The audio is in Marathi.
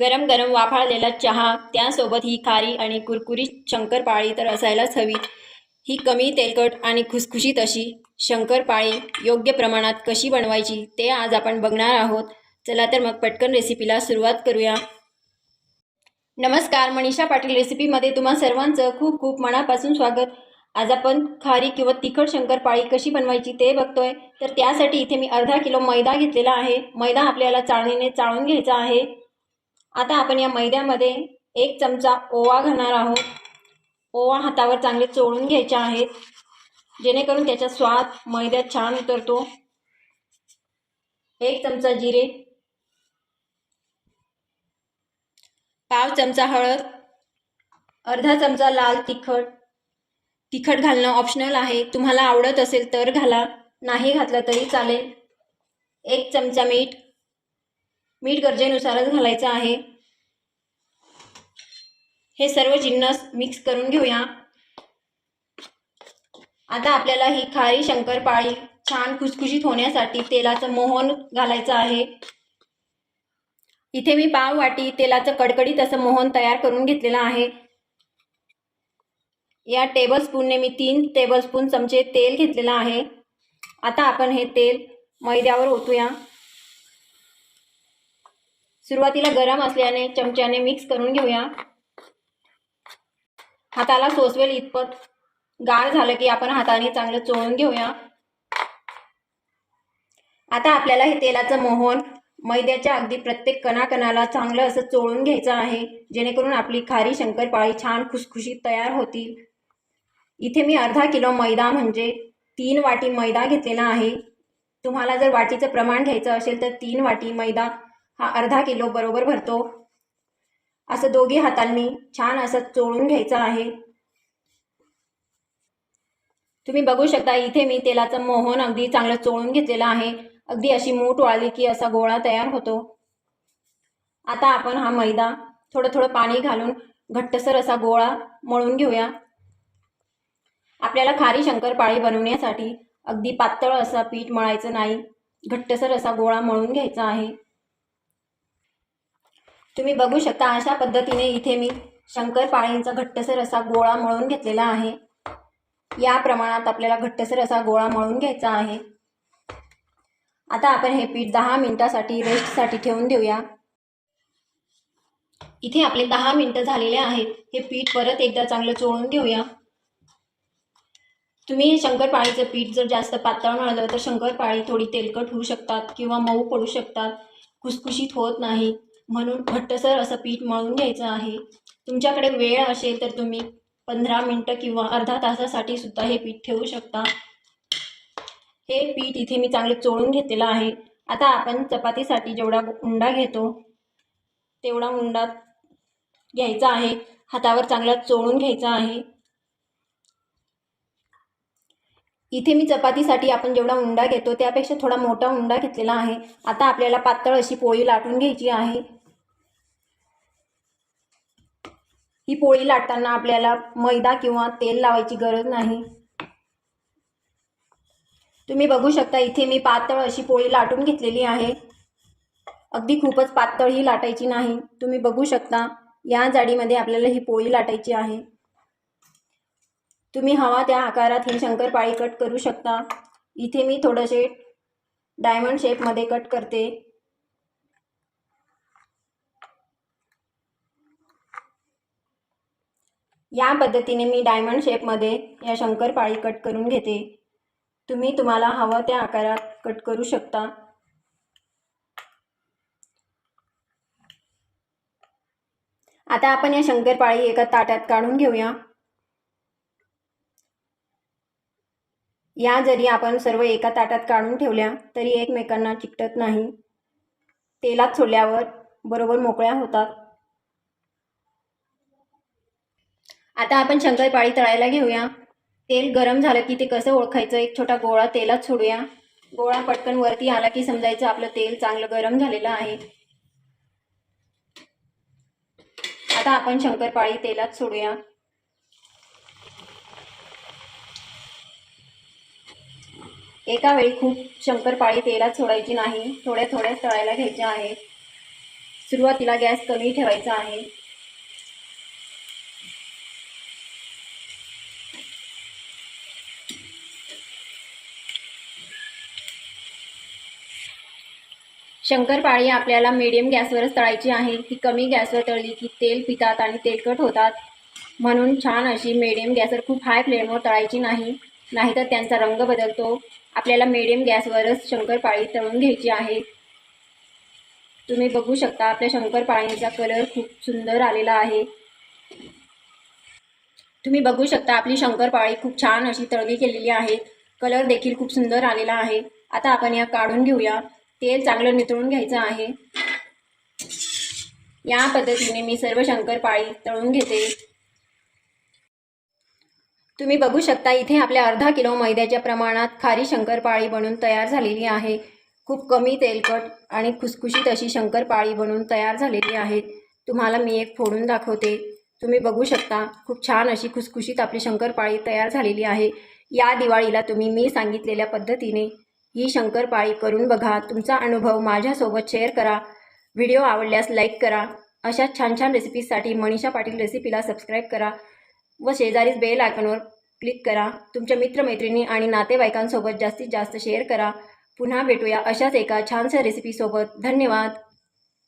गरम गरम वाफाळलेला चहा त्यासोबत ही खारी आणि कुरकुरीत शंकरपाळी तर असायलाच हवी. ही कमी तेलकट आणि खुसखुशीत अशी शंकरपाळी योग्य प्रमाणात कशी बनवायची ते आज आपण बघणार आहोत. चला तर मग पटकन रेसिपीला सुरुवात करूया. नमस्कार मनीषा पाटील रेसिपीमध्ये तुम्हा सर्वांचं खूप खूप मनापासून स्वागत. आज आपण खारी किंवा तिखट शंकरपाळी कशी बनवायची ते बघतोय. तर त्यासाठी इथे मी अर्धा किलो मैदा घेतलेला आहे. मैदा आपल्याला चाळणीने चाळून घ्यायचा आहे. आता आपण या मैद्यामध्ये एक चमचा ओवा घालणार आहोत. ओवा हातावर चांगले चोळून घ्यायचे आहेत. जेणेकरून त्याचा स्वाद मैद्यात छान उतरतो. एक चमचा जिरे. पाव चमचा हळद. अर्धा चमचा लाल तिखट. तिखट घालणं ऑप्शनल आहे. तुम्हाला आवडत असेल तर घाला. नाही घातलं तरी चालेल. एक चमचा मीठ. मीठ गरजेनुसारच घालायचं आहे. हे सर्व जिन्नस मिक्स करून घेऊया. आता आपल्याला ही खारी शंकरपाळी छान खुसखुशीत होण्यासाठी तेलाचं मोहन घालायचं आहे. इथे मी पाव वाटी तेलाचं कडकडीत असं मोहन तयार करून घेतलेलं आहे. या टेबलस्पूनने मी तीन टेबलस्पून चमचे तेल घेतलेलं आहे. आता आपण हे तेल मैद्यावर ओतूया. सुरुवातीला गरम असल्याने चमच्याने मिक्स करून घेऊया. हाताला सोसवेल इतपत. गाळ झालं की आपण हाताने चांगलं चोळून घेऊया. आता आपल्याला हे तेलाचं मोहन मैद्याच्या अगदी प्रत्येक कणाकणाला चांगलं असं चोळून घ्यायचं आहे. जेणेकरून आपली खारी शंकरपाळी छान खुसखुशीत तयार होतील. इथे मी अर्धा किलो मैदा म्हणजे तीन वाटी मैदा घेतलेला आहे. तुम्हाला जर वाटीचं प्रमाण घ्यायचं असेल तर तीन वाटी मैदा हा अर्धा किलो बरोबर भरतो. असं दोघी हातांनी छान असं चोळून घ्यायचं आहे. तुम्ही बघू शकता इथे मी तेलाचं मोहन अगदी चांगलं चोळून घेतलेलं आहे. अगदी अशी मूठ वाळली की असा गोळा तयार होतो. आता आपण हा मैदा थोडं थोडं पाणी घालून घट्टसर असा गोळा मळून घेऊया. आपल्याला खारी शंकरपाळी बनवण्यासाठी अगदी पातळ असा पीठ मळायचं नाही. घट्टसर असा गोळा मळून घ्यायचा आहे. तुम्ही बघू शकता अशा पद्धतीने इथे मी शंकरपाळींचा घट्टसर असा गोळा मळून घेतलेला आहे. या प्रमाणात आपल्याला घट्टसर असा गोळा मळून घ्यायचा आहे. आता आपण हे पीठ दहा मिनटासाठी रेस्टसाठी ठेवून देऊया. इथे आपले दहा मिनटं झालेले आहेत. हे पीठ परत एकदा चांगलं चोळून घेऊया. तुम्ही शंकरपाळीचं पीठ जर जास्त पातळ मळलं तर शंकरपाळी थोडी तेलकट होऊ शकतात किंवा मऊ पडू शकतात. खुसखुशीत होत नाही. म्हणून घट्टसर असं पीठ मळून घ्यायचं आहे. तुमच्याकडे वेळ असेल तर तुम्ही पंधरा मिनटं किंवा अर्धा तासासाठी सुद्धा हे पीठ ठेवू शकता. हे पीठ इथे मी चांगले चोळून घेतलेलं आहे. आता आपण चपातीसाठी जेवढा उंडा घेतो तेवढा उंडा घ्यायचा आहे. हातावर चांगला चोळून घ्यायचा आहे. इथे मी चपातीसाठी आपण जेवढा हुंडा घेतो त्यापेक्षा थोडा मोठा हुंडा घेतलेला आहे. आता आपल्याला पातळ अशी पोळी लाटून घ्यायची आहे. ही पोळी लाटताना आपल्याला मैदा किंवा तेल लावायची गरज नाही. तुम्ही बघू शकता इथे मी पातळ अशी पोळी लाटून घेतलेली आहे. अगदी खूपच पातळ ही लाटायची नाही. तुम्ही बघू शकता या जाडीमध्ये आपल्याला ही पोळी लाटायची आहे. तुम्ही हवा त्या आकारात ही शंकरपाळी कट करू शकता. इथे मी थोडंसे डायमंड शेपमध्ये कट करते. या पद्धतीने मी डायमंड शेपमध्ये या शंकरपाळी कट करून घेते. तुम्ही तुम्हाला हवं त्या आकारात कट करू शकता. आता आपण या शंकरपाळी एका ताट्यात काढून घेऊया. या जरी आपण सर्व एका ताटात काढून ठेवल्या तरी एकमेकांना चिकटत नाही. तेलात सोडल्यावर बरोबर मोकळ्या होतात. आता आपण शंकरपाळी तळायला घेऊया. तेल गरम झालं की ते कसं ओळखायचं? एक छोटा गोळा तेलात सोडूया. गोळा पटकन वरती आला की समजायचं आपलं तेल चांगलं गरम झालेलं आहे. आता आपण शंकरपाळी तेलात सोडूया. एका वेळी खूप शंकरपाळी तेलात सोडायची नाही थोड्या थोड्या तळायला घ्यायच्या आहेत सुरुवातीला गॅस कमी ठेवायचा आहे. शंकरपाळी आपल्याला मिडियम गॅसवरच तळायची आहे. ती कमी गॅसवर तळली की तेल पितात आणि तेलकट होतात. म्हणून छान अशी मीडियम गॅसवर खूप हाय फ्लेमवर तळायची नाही. नाहीतर त्यांचा रंग बदलतो. आपल्याला मिडियम गॅसवरच शंकरपाळी तळून घ्यायची आहे. तुम्ही बघू शकता आपल्या शंकरपाळीचा कलर खूप सुंदर आलेला आहे. तुम्ही बघू शकता आपली शंकरपाळी खूप छान अशी तळगी केलेली आहे. कलर देखील खूप सुंदर आलेला आहे. आता आपण या काढून घेऊया. तेल चांगलं नितळून घ्यायचं आहे. या पद्धतीने मी सर्व शंकरपाळी तळून घेते. तुम्ही बघू शकता इथे आपल्या अर्धा किलो मैद्याच्या प्रमाणात खारी शंकरपाळी बनून तयार झालेली आहे. खूप कमी तेलकट आणि खुसखुशीत अशी शंकरपाळी बनून तयार झालेली आहे. तुम्हाला मी एक फोडून दाखवते. तुम्ही बघू शकता खूप छान अशी खुसखुशीत आपली शंकरपाळी तयार झालेली आहे. या दिवाळीला तुम्ही मी सांगितलेल्या पद्धतीने ही शंकरपाळी करून बघा. तुमचा अनुभव माझ्यासोबत शेअर करा. व्हिडिओ आवडल्यास लाईक करा. अशा छान छान रेसिपीजसाठी मनीषा पाटील रेसिपीला सबस्क्राईब करा. व शेजारीच बेल आयकॉनवर क्लिक करा. तुमच्या मित्रमैत्रिणी आणि नातेवाईकांसोबत जास्तीत जास्त शेअर करा. पुन्हा भेटूया अशाच एका छानशा रेसिपीसोबत धन्यवाद.